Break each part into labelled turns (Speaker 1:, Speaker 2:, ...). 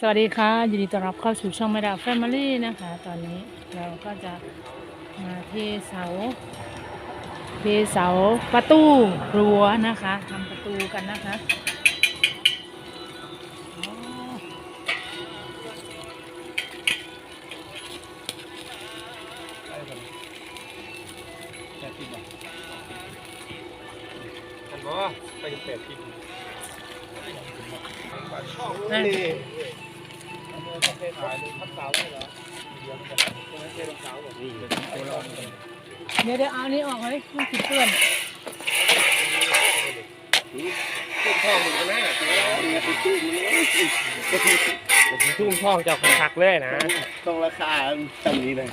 Speaker 1: สวัสดีค่ะยินดีต้อนรับเข้าสู่ช่องไม่ดาแฟมิลี่นะคะ ตอนนี้เราก็จะมาเทเสา เทเสาประตูรั้วนะคะทำประตูกันนะคะอ๋อ
Speaker 2: อันบ่ไปกันแปดปี
Speaker 1: นั่น
Speaker 2: นี่
Speaker 1: เดี๋ยวเดี๋ยวเอาอันนี้ออกเลยมันติดเปื้อน
Speaker 2: ตุ้มช่องมึงกันนะตุ้มช่องเจ้าคักเลยนะ
Speaker 3: ต้องราคาตำนี้เลย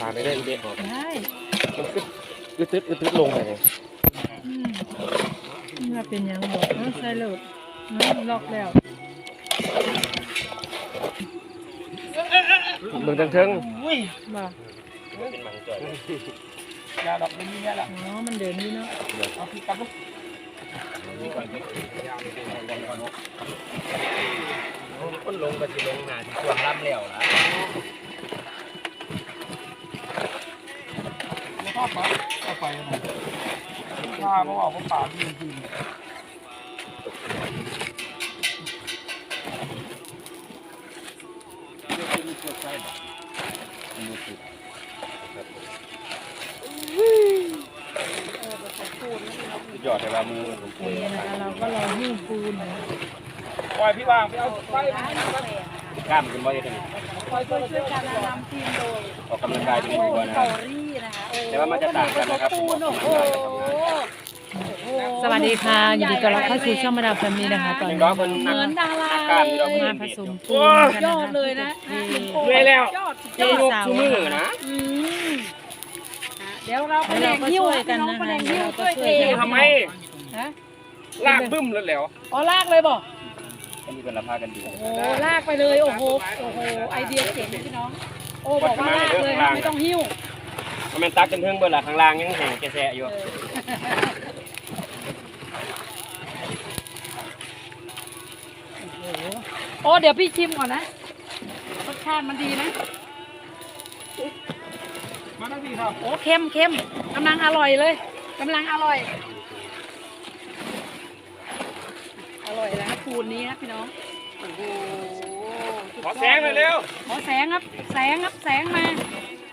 Speaker 2: ตามไปได้เด็ดออก
Speaker 1: ได้
Speaker 2: อึดตึ๊ดอึดตึ๊ดลงไปเลย
Speaker 1: อืมนี่ว่าเป็นหยังบอกเออใส่โหลดเนาะล็อกแล้ว
Speaker 2: เบิ่งจังเทิง
Speaker 1: บอก
Speaker 2: เป็นมังจ่อย
Speaker 3: ยาดอกไม่มีเนี่ยละ
Speaker 1: อ๋อมันเดินอยู่เนาะ
Speaker 3: เอาพี่กับลูก
Speaker 2: คนลงก็สิลงหนาที่ส่วนล่ำแล้วล่ะ
Speaker 3: ชอบปะเอาไปนะข้าเพราะว่าผมป่าที่จริง
Speaker 2: สุดยอดแต่ว่ามือผม
Speaker 1: โอเคนะคะเราก็รอหิ้วปูน
Speaker 3: ปล่อยพี่วางไปเอาไป
Speaker 2: กล้ามกันบ่ยังไง
Speaker 4: คอยช่วยช่วยกันนำทีมโดย
Speaker 2: ออกกำลังกายเป็น
Speaker 4: โอ้
Speaker 2: ตัวนะ
Speaker 4: สตอรี่นะคะโอ้
Speaker 2: แต่ว่ามันจะต่างกันนะครับ
Speaker 4: ปูนโอ้โห
Speaker 1: สวัสดีค่ะยินดีต้อนรับเข้าสู่ช่องมาดามแฟมิลี่นะคะตอน
Speaker 2: ยัง
Speaker 1: นี้
Speaker 2: ร้องเพิ่น
Speaker 4: เหมือนดารา
Speaker 2: การ
Speaker 4: เล
Speaker 2: ที่เรา
Speaker 4: ย
Speaker 2: เพิ่
Speaker 1: มาผสมปูนกัน
Speaker 4: ย
Speaker 1: นะ
Speaker 4: อด
Speaker 1: คะ
Speaker 4: เลยนะ
Speaker 1: ที่
Speaker 2: เรื่อยแล้ว
Speaker 4: ยอด
Speaker 2: เจ้ายกชูมือนะ
Speaker 4: อืมอะเดี๋ยวเราไปแดงหิ้วพี่น้องไปแดงหิ้วช่วยเท
Speaker 2: ทำไม
Speaker 4: ฮะ
Speaker 2: ลากบึ้มแล้วแล้ว
Speaker 4: อ๋อลากเลยบอก
Speaker 2: อั นนี้เป็นละพากันดี
Speaker 4: โอ้โหลากไปเลย โอ้โหโอ้โหไอเดียเจ๋งพี่น้อง โอ้บอกว่าลากเลยไม่ต้องหิ้ว
Speaker 2: มันตักกันเทิงเบิ่ล่ะข้างล่างยังแห้งแฉะอยู่
Speaker 4: โอ้เดี๋ยวพี่ชิมก่อนนะรสชาติมันดีไหม
Speaker 3: มาทั้งพี่ครับ
Speaker 4: โอ้เค็มเค็มกำลังอร่อยเลยกำลังอร่อย อร่อยแล้วนะ ปูนนี้นะพี่น้อง โอ้โห
Speaker 2: ขอแสงหน่อยเร็ว
Speaker 4: ขอแสงครับ แสงครับ แสงมา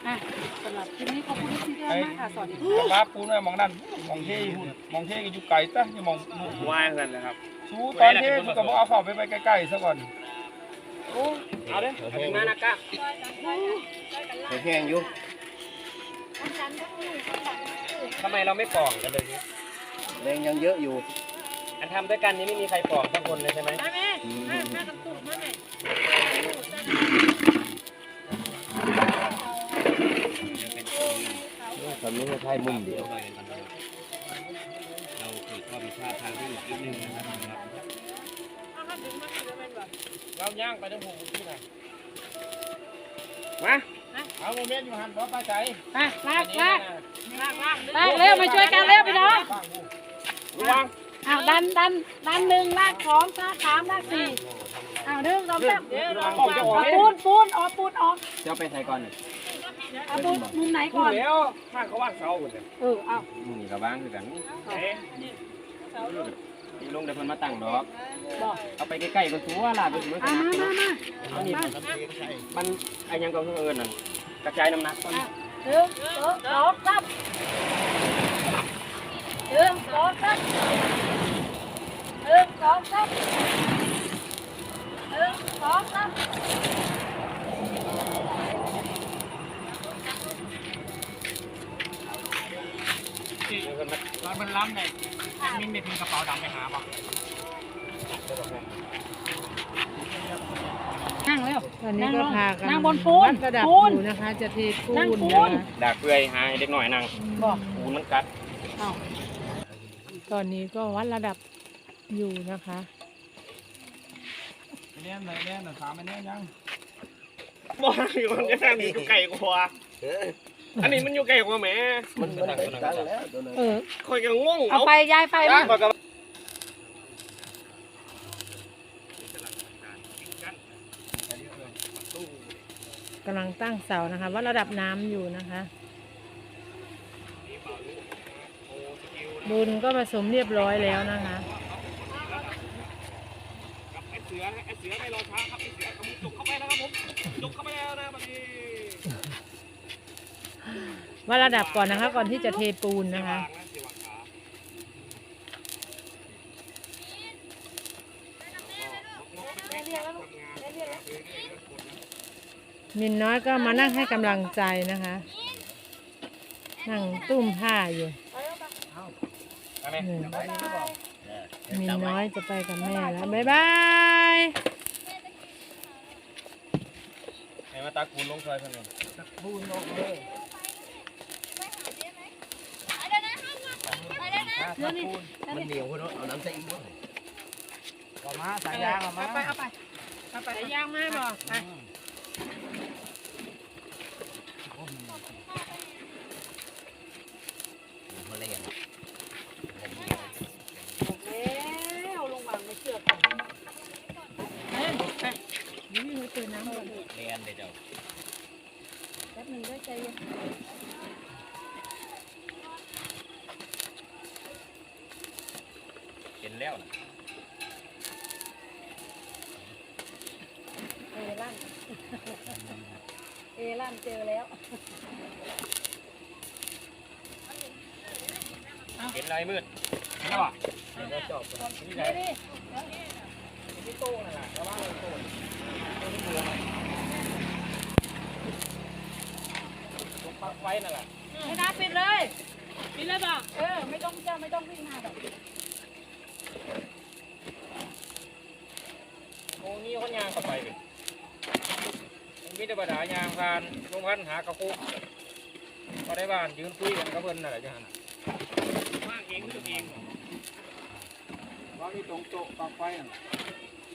Speaker 4: อะสำหรับคลิปนี้ขอบคุณที่ท่านมากค่ะ สวัสดีค่ะ
Speaker 3: ปลาปูน่ะมองนั่นมองเท่หุ่นมองเท่ก็อยู่ไกลซะอย่ามอง
Speaker 2: ว่างกันนะครับ
Speaker 3: ชูตอนเท่ก็บอกเอาเข้าไปไปใกล้ๆซะก่อน
Speaker 2: เอาเด้อถึงมานะกะ
Speaker 3: แห้งอยู่
Speaker 2: ทำไมเราไม่ปองกันเลยนี่
Speaker 3: แรงยังเยอะอยู่
Speaker 2: อันทำด้วยกันนี้ไม่มีใครปองสักคนเลยใช่ไหม
Speaker 3: ทำนี้ให้ใช่มุมเดียว
Speaker 2: เราเกิดข้อผิดพลาดทางที่อีกนิดนึงนะครับเราย่างไปทั้งหกที่ไหนมา
Speaker 3: เอาโมเมนต์อยู่หันบ่ป้าใจ
Speaker 4: ไปลากลากลากเร็วมาช่วยกันเร็วพี่น้อง
Speaker 2: ระวัง
Speaker 4: อ้าวดันดันดันหนึ่งลากสองลากสามลากสี่อ้าวหนึ่งสองสาม
Speaker 2: ออกจะออก
Speaker 4: เอา
Speaker 2: เลย
Speaker 4: ปูนปูนออกปูนออก
Speaker 2: เจ้าไปใส่ก่อน
Speaker 4: เอาปูนมุมไหน
Speaker 2: พู
Speaker 4: ก่
Speaker 2: ด
Speaker 4: อน
Speaker 2: แล้วข้างเขาว่างเสาหมดเลย
Speaker 4: เออเอา
Speaker 2: นี่กับบ้างคือกันเอ๊ะนี่ลงเดี๋ยวเพิ่นมาตั้งดอก
Speaker 4: บอก
Speaker 2: เอาไปใกล้ๆก็สัวลาดไปถึงมัน
Speaker 4: เอามามามา
Speaker 2: อันนี้มันไอ้ยังก็เพิ่งเอิญนั่นกระจายน้ำหนักก่อน
Speaker 4: หนึ่งสองสองสามหนึ่งสองสามหนึ่ง สองสามหนึ่งสองสาม
Speaker 3: ตอนมันล้ำเนี่ยมินเม็ดมีกระเป๋าดำไปหาบ่
Speaker 4: นั่งเร็ว
Speaker 1: ตอนนี้ก็พากัน
Speaker 4: นั่งบนปูน
Speaker 1: วัดระดับ
Speaker 4: ปูน
Speaker 1: อยู่นะคะ จะเทปู
Speaker 4: นั่ง
Speaker 1: น
Speaker 4: ปู
Speaker 1: นะ
Speaker 4: น
Speaker 1: คะ
Speaker 2: ดากเปื่อยหาให้เด็กหน่อยนั่ง
Speaker 4: บอก
Speaker 2: ปูนมันกัด
Speaker 4: เอา
Speaker 1: ตอนนี้ก็วัดระดับ อยู่นะคะ
Speaker 3: ไม่แน่นเลยแน่นนะสามไม่แน่นยัง
Speaker 2: บ่อยู่มันจะทางนี้อยู่ไกลกว่าอันนี้มันอยู่ไกลกว่าแหม่
Speaker 5: มันมันได้ตังค์แล้วตัวนั้น
Speaker 1: เออ
Speaker 2: คอยก็งง
Speaker 4: เอาไปย้ายไป
Speaker 2: จ้า
Speaker 4: นะ
Speaker 2: บอกกับ
Speaker 1: กำลังตั้งเสานะคะวัดระดับน้ำอยู่นะคะบุญก็ผสมเรียบร้อยแล้วนะคะ
Speaker 2: ไอ้เสือไอ้เสือไม่รอช้าครับไอ้เสือขมุกจุกเข้าไปแล้วครับผมจุกเข้าไปแล้วนะบัดนี้
Speaker 1: วัดระดับก่อนนะคะ ก่อนที่จะเทปูนนะคะ
Speaker 2: วางนะเสียวางขา
Speaker 1: มินน้อยก็มานั่งให้กำลังใจนะคะ นั่งตุ้มผ้าอยู่
Speaker 2: ไปไหม
Speaker 1: อืม
Speaker 5: ไปนี่ก็บอก
Speaker 1: มินน้อยจะไปกับแม่แล้ว บ๊ายบาย
Speaker 2: ไหนมาตาคูนลงซอยเพิ่นเลย
Speaker 5: บูนลงเลย
Speaker 4: เดี๋ยวนี่
Speaker 5: มันเหนียวคนเอาน้ำใส่อีกบ่
Speaker 3: เอามาสายยางเอามา
Speaker 4: ไปเอาไปเอาไปย่างมาบ่ไป
Speaker 5: มันเลย
Speaker 4: แล้วลงวางไม่เชื่อกันเฮ้ยไป
Speaker 1: นี่เขาเจอน้ำก่อน
Speaker 5: เรียนเลยเจ้า
Speaker 4: แป๊บนึงด้วย ใจเย็น
Speaker 2: เห็นแล้วนะ
Speaker 4: เอลั่น เอลั่นเจอแล้ว
Speaker 2: เห็นอะไรมืด
Speaker 3: นี่ว่ะ
Speaker 5: เดี๋ยวจอบ
Speaker 4: นี่ดิ
Speaker 3: ที่โต้นั่นแหละระวังเลยโต้ตัวนี้เบื่อหน่อยลง ปักไว้นั่นแหละ
Speaker 4: ไม่น่าปิดเลย ปิดเลยบ่เออ ไม่ต้องเจ้าไม่ต้องวิ่งมาดอก
Speaker 2: โอ้นี่คนยางเข้าไปเลยมีแต่ปัญหายางพานลงพันหากระปุกพอได้บ้านยืนคุยกันกับเพิ่นน่ะแหละจังหั่นน่ะว่างเองคือเอง
Speaker 3: ว่ามีตรงโต๊ะปักไฟนั่น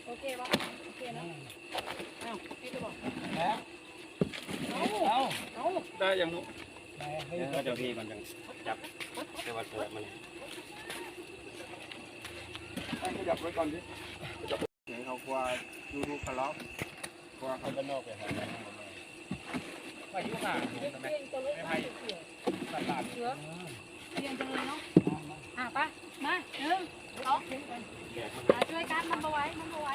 Speaker 4: โอเคป่ะโอเคนะอ้าวพี่จะบอก
Speaker 3: แล้ว
Speaker 4: เอา
Speaker 3: เอา
Speaker 4: เอา
Speaker 2: ได้ยังนุ๊ก
Speaker 3: ไหนให้
Speaker 2: เดี๋ยวเจ้าที่มันจังจับแต่ว่าเกิดมัน
Speaker 3: ให้ขยับไว้ก่อนดิขยับไหนเขากลัวดูดูคาร์ลอฟกลัวเขา
Speaker 2: บ้านนอกเลยครับไปยุ่งห่าง
Speaker 4: เพียงตัวเล็กไม่เกี่ยว
Speaker 3: ตลาด
Speaker 4: เสือเพียงจังเลยเนาะอะไปมาหนึ่งสองอะช่วยกันมันเอาไว้มันเอาไว้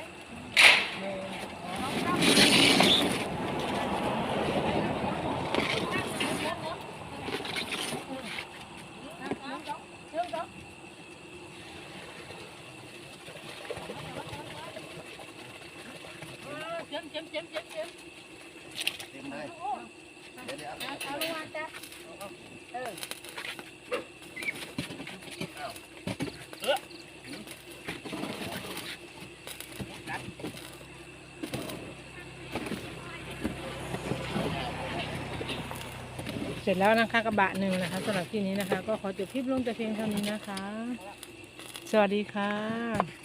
Speaker 4: น้องครับเรื่องสองเจ็ มเจ็มเจ็มเจ็มเจ็ม
Speaker 5: เต็มเลยเดี๋ยวเดี๋ยว
Speaker 4: เอาเอาลงมาจับเออ
Speaker 1: เสร็จแล้วนะคะกระบะหนึ่งนะคะสำหรับที่นี้นะคะ ก็ขอจบคลิปลงแต่เพียงเท่านี้นะคะ สวัสดีค่ะ